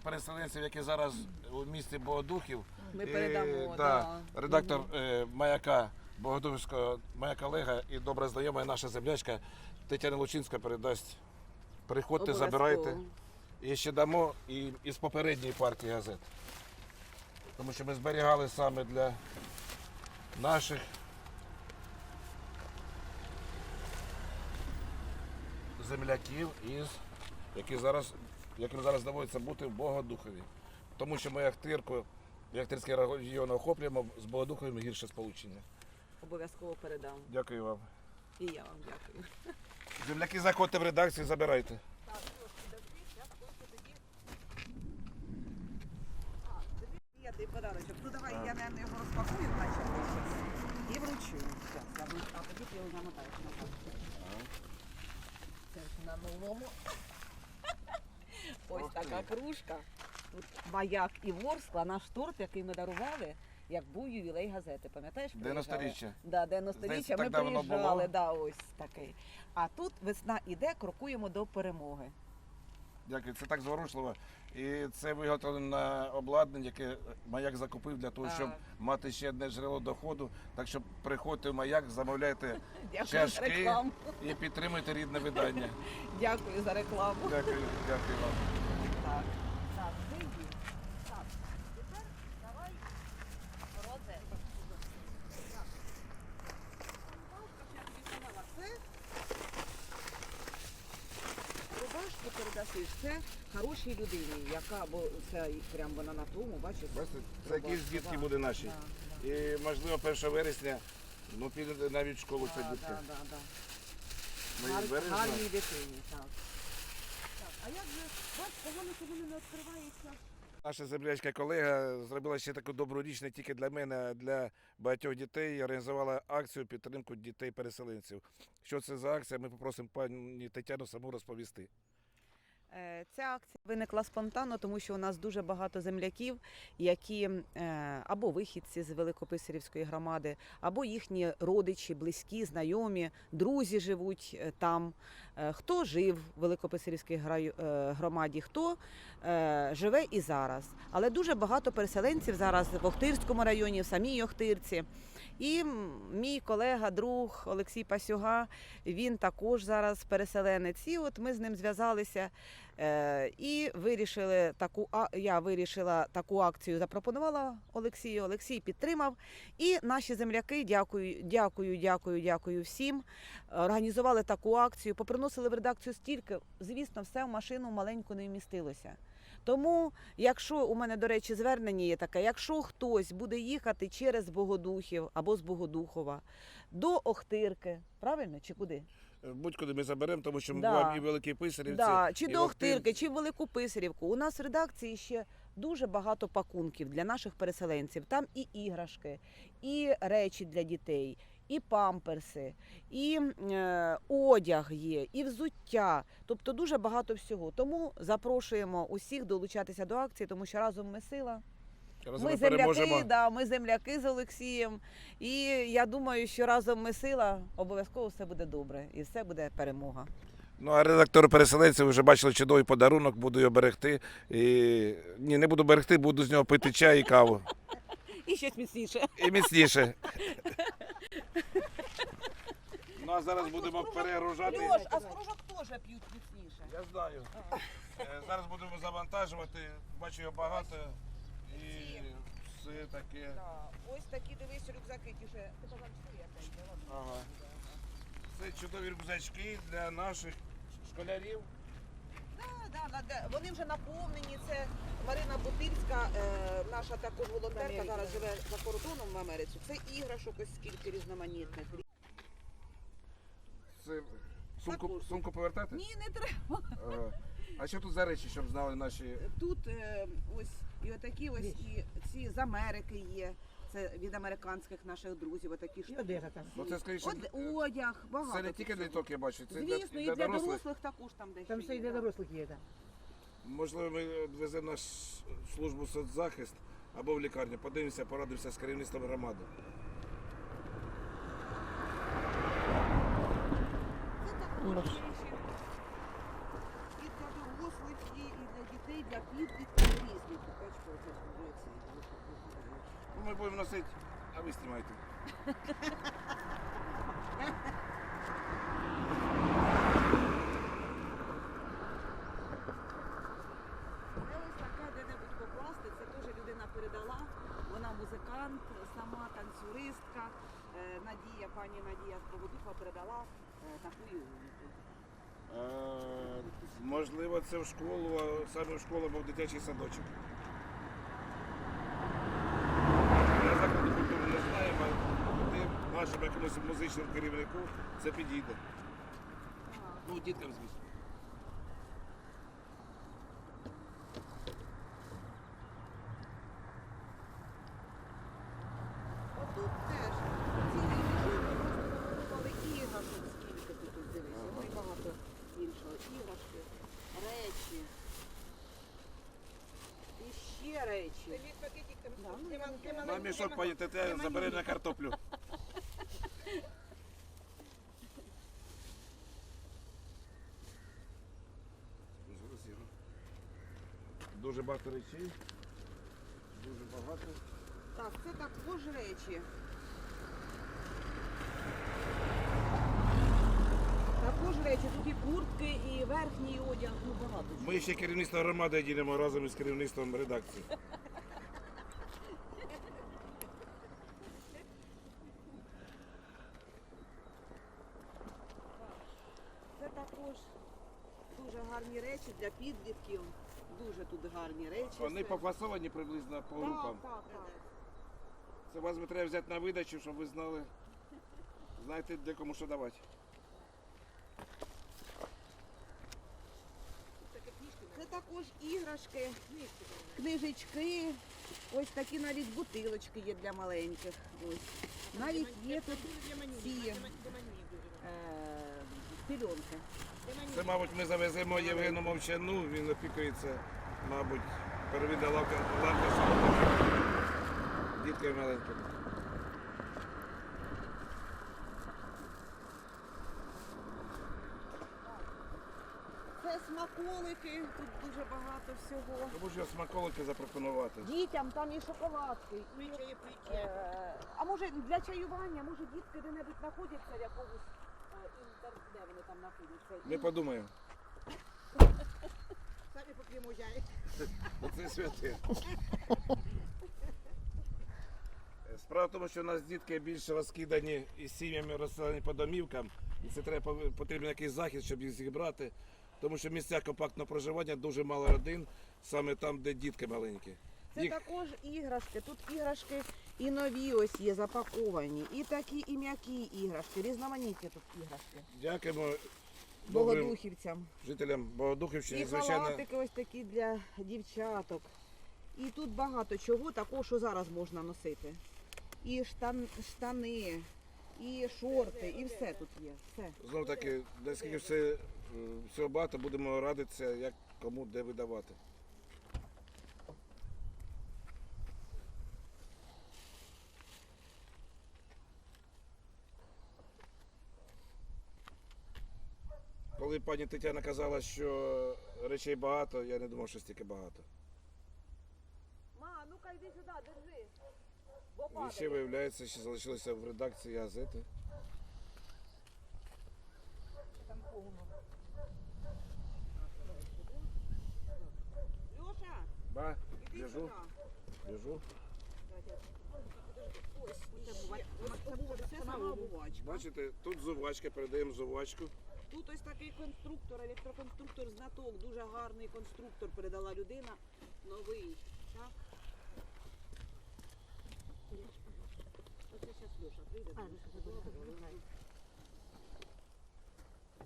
переселенців, які зараз у місті Богодухів. Ми І, передамо, да, да. Редактор е, маяка Богодухівського, моя колега і добра знайома наша землячка Тетяна Лучинська передасть. Приходьте, Обов'язково. забирайте. І ще дамо і із попередньої партії газет. Тому що ми зберігали саме для наших земляків, із, які зараз, яким зараз доводиться бути в Богодухові. Тому що ми Ахтирку, і Ахтирський район охоплюємо, з Богодуховим гірше сполучення. Обов'язково передам. Дякую вам. І я вам дякую. Земляки, заходьте в редакцію, забирайте. Тобі подарочок. Ну давай я наверное, його розпакую, значить, і вручу. Я вручу. А тоді ти його замотаєш на папку. Це на новому. Така кружка. Тут маяк і ворскла, наш торт, який ми дарували, як був ювілей газети. Пам'ятаєш? приїжджали? 90-річчя. Да, Здається, 90-річчя. Ми приїжджали, да, ось такий. А тут весна іде, крокуємо до перемоги. Дякую, це так зворушливо. І це виготовлено обладнання, яке маяк закупив для того, щоб мати ще одне джерело доходу. Так що приходьте в маяк, замовляйте Дякую за чашки рекламу. і підтримуйте рідне видання. Дякую за рекламу. Дякую, дякую вам. Так. Так, вийди. Так. Тепер давай Це рубашку передаси. Це хорошій людині, яка, бо це прям вона на тому, бачиш? Бачите, це рубашка, дітки да, буде наші. да, да. І можливо 1 вересня ну, піде навіть в школу ця Да, дітка. да, да, да. Ми. Гарній дитині, так. А як же, бач, погано коли не відкривається? Наша землячка колега зробила ще таку добру річ не тільки для мене, а для багатьох дітей. Організувала акцію підтримку дітей-переселенців. Що це за акція? Ми попросимо пані Тетяну саму розповісти. Е, Ця акція виникла спонтанно, тому що у нас дуже багато земляків, які е, або вихідці з Великописарівської громади, або їхні родичі, близькі, знайомі, друзі живуть е, там. Хто жив в Великописарівській громаді, хто живе і зараз. Але дуже багато переселенців зараз в Охтирському районі, в самій Охтирці. І мій колега, друг Олексій Пасюга, він також зараз переселенець. І от ми з ним зв'язалися е, і вирішили таку. А я вирішила таку акцію, запропонувала Олексію. Олексій підтримав. І наші земляки, дякую, дякую, дякую, дякую всім. Організували таку акцію, поприносили в редакцію стільки. Звісно, все в машину маленьку не вмістилося. Тому, якщо у мене, до речі, звернення є таке, якщо хтось буде їхати через Богодухів або з Богодухова до Охтирки, правильно чи куди? Е, Будь-куди ми заберемо, тому що ми Да. буваємо і великі писарівці. Да, чи і до. Охтирки, чи в Велику Писарівку. У нас в редакції ще дуже багато пакунків для наших переселенців. Там і іграшки, і речі для дітей, і памперси, і е, одяг є, і взуття. Тобто дуже багато всього. Тому запрошуємо усіх долучатися до акції, тому що разом ми сила. Разом Ми ми земляки, да, ми земляки з Олексієм. І я думаю, що разом ми сила, обов'язково все буде добре і все буде перемога. Ну а редактор переселенців вже бачили чудовий подарунок, буду його берегти. І... Ні, не буду берегти, буду з нього пити чай і каву. І щось міцніше. І міцніше. Ну а зараз будемо перегружати. Льош, а з кружок теж п'ють міцніше. Я знаю. Е, Зараз будемо завантажувати, бачу його багато і все таке. Да. Ось такі дивись рюкзаки, ті ще ти казав, що я Ага. Це чудові рюкзачки для наших школярів. Да, да, да, да. Вони вже наповнені. Це Марина Бутильська, е, наша також волонтерка, зараз живе за кордоном в Америці. Це іграшок ось скільки різноманітних. Це сумку, Також. сумку повертати? Ні, не треба. Ага. А що тут за речі, щоб знали наші. Тут е, ось і отакі ось і ці з Америки є. Це від американських наших друзів. Отакі штуки. Ну це скоріше. Од- одяг, багато. Це не тільки для діток, я бачу, це Звісно, і для дорослих також там дещо Там все є, і для да. дорослих є, так. Можливо, ми веземо на с- службу соцзахист або в лікарню. Подивимося, порадимося з керівництвом громади. Це також речі. І для дорослих, і, і для дітей, для підлітків знімайте. Це ось таке де-небудь покласти. Це теж людина передала. Вона музикант, сама танцюристка. Е, Надія, пані Надія з передала е, таку. Е, можливо, це в школу, а саме в школу або в дитячий садочок. Я закладу культури не знаю, а туди нашому якомусь музичному керівнику це підійде. Ну, діткам, звісно. Отут теж цілий мішок просто викопали іграшок, скільки тут ось. Ну і багато іншого. Іграшки, речі. І ще речі. На мішок пані забере на картоплю. Дуже багато речей. Дуже багато. Так, це також речі. Також речі, тут і куртки, і верхній одяг, ну багато. чого. Ми ще керівництво громади ділимо разом із керівництвом редакції. Це також дуже гарні речі для підлітків. Дуже тут гарні речі. Вони все. пофасовані приблизно по так, групам. так, так. Це вас би треба взяти на видачу, щоб ви знали, знаєте, де кому що давати. Це також іграшки, книжечки, ось такі навіть бутилочки є для маленьких. Ось. Навіть є тут ці е, пільонки. Це, мабуть, ми завеземо Євгену Мовчану, він опікується, мабуть, первинна лавка лавка дітками маленькими. Це смаколики, тут дуже багато всього. Тому що смаколики запропонувати. Дітям там і шоколадки. і, е, а може для чаювання, може дітки де-небудь знаходяться в якомусь інтер... Де вони там знаходяться? Ми подумаємо. Самі поп'ємо чай. Оце святе. Справа в тому, що у нас дітки більш розкидані із сім'ями розселені по домівкам, і це треба потрібен якийсь захист, щоб їх зібрати. Тому що місця компактного проживання дуже мало родин, саме там, де дітки маленькі. Це Їх також іграшки. Тут іграшки і нові ось є запаковані, і такі і м'які іграшки, різноманітні тут іграшки. дякуємо добрим Богодухівцям. жителям Богодухівщини. І Звичайно, халатики ось такі для дівчаток. І тут багато чого такого, що зараз можна носити. І штан, штани, і шорти, і все тут є. Все. знов таки, наскільки все, е, всього багато, будемо радитися, як кому де видавати. Коли пані Тетяна казала, що речей багато, я не думав, що стільки багато. Ма, ну-ка йди сюди, держи. І ще виявляється, що залишилося в редакції газети. Там повно. Льоша, Ба, іди біжу, сюди. біжу. Ось, це бува- це бува- це сама бувачка. Бачите, тут зувачка, передаємо зувачку. Тут ось такий конструктор, електроконструктор знаток, дуже гарний конструктор передала людина. Новий. Так? Оце зараз Льоша прийде.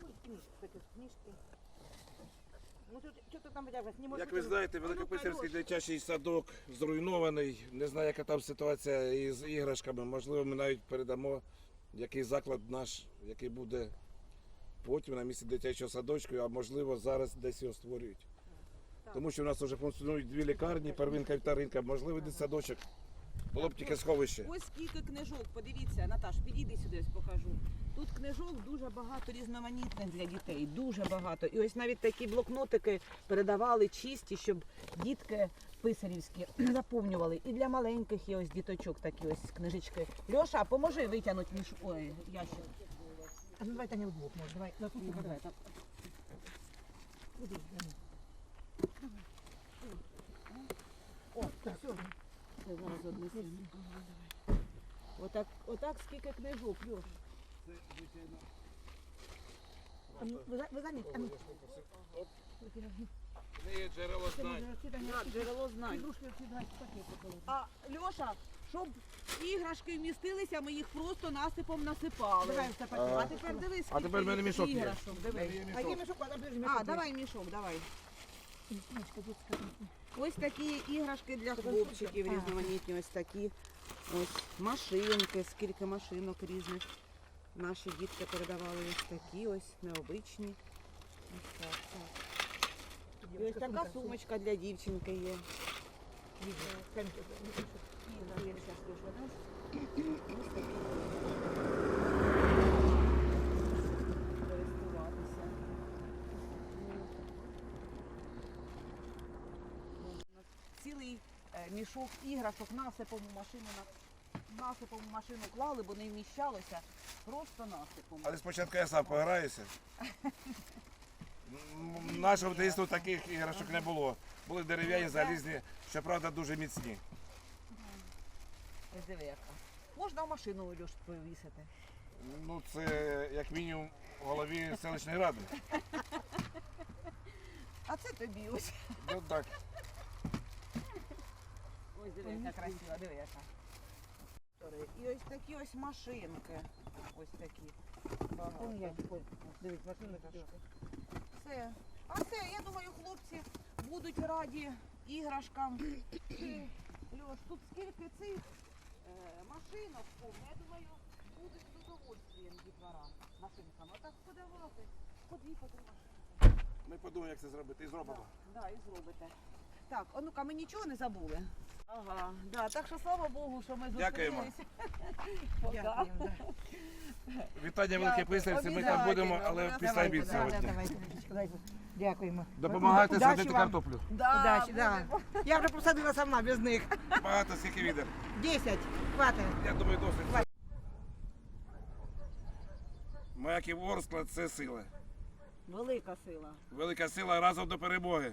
Ну, і книжки, такі книжки. Ну, тут, що там? Не Як ви знаєте, А ну, Великописарський дитячий садок зруйнований. Не знаю, яка там ситуація із іграшками. Можливо, ми навіть передамо який заклад наш, який буде потім на місці дитячого садочку, а можливо зараз десь його створюють. Тому що в нас вже функціонують дві лікарні, первинка і вторинка, можливо, десь садочок Було б тільки сховище. Ось скільки книжок, подивіться, Наташ, підійди сюди, ось покажу. Тут книжок дуже багато різноманітних для дітей, дуже багато. І ось навіть такі блокнотики передавали чисті, щоб дітки писарівські заповнювали. І для маленьких є ось діточок такі ось книжечки. Льоша, поможи витягнути між ой, ящик. А ну давай Таня вдвох, може, давай. На тут Давай, так. О, так, все. Це зараз однесемо. Отак, отак скільки книжок, А ну, ви, за- ви заміть, а ну. джерело Це може ці Таня, джерело знань. Ігрушки пакет. А Льоша, щоб іграшки вмістилися, ми їх просто насипом насипали. Давай А тепер дивись, А тепер в мене скільки мішок є. іграшок. Дивись. А який мішок? А, подожди, А, мішок давай мішок, давай. є. Ось такі іграшки для хлопчиків різноманітні, ось такі. Ось машинки, скільки машинок різних. Наші дітки передавали ось такі, ось необичні. Ось так, так. І ось така сумочка для дівчинки є. Користуватися. Цілий е, мішок іграшок насипом у машину на насипом машину клали, бо не вміщалося. Просто насипом. Але спочатку я сам пограюся. Нашого дитинства таких іграшок не було. Були дерев'яні, залізні, щоправда, дуже міцні. Ось диви яка. Можна в машину Льош повісити. Ну, це як мінімум в голові селищної ради. А це тобі ось. Ну так. Ось диви, яка красива, диви яка. І ось такі ось машинки. Ось такі. Багато. Дивись, машина Все. А все, я думаю, хлопці будуть раді іграшкам. Льош, тут скільки цих е, машинок, я думаю, будуть з удовольствием дітвора машинками. Отак подавати. По дві, по три машинки. Ми подумаємо, як це зробити, і зробимо. Да, і зробите. Так, а ну-ка, ми нічого не забули. Ага, да, так що слава Богу, що ми Дякуємо. зустрілися. Дякуємо, да. Вітання велике писарці, ми там будемо, але після Давайте, обід да, сьогодні. Давай, Танечка, дай. Дякуємо. Допомагайте Удачі садити вам. картоплю. Да, Удачі, да. Я вже посадила сама без них. Багато скільки відер. Десять. Хватить. Я думаю, досить. Маяків Орскла це сила. Велика сила. Велика сила разом до перемоги.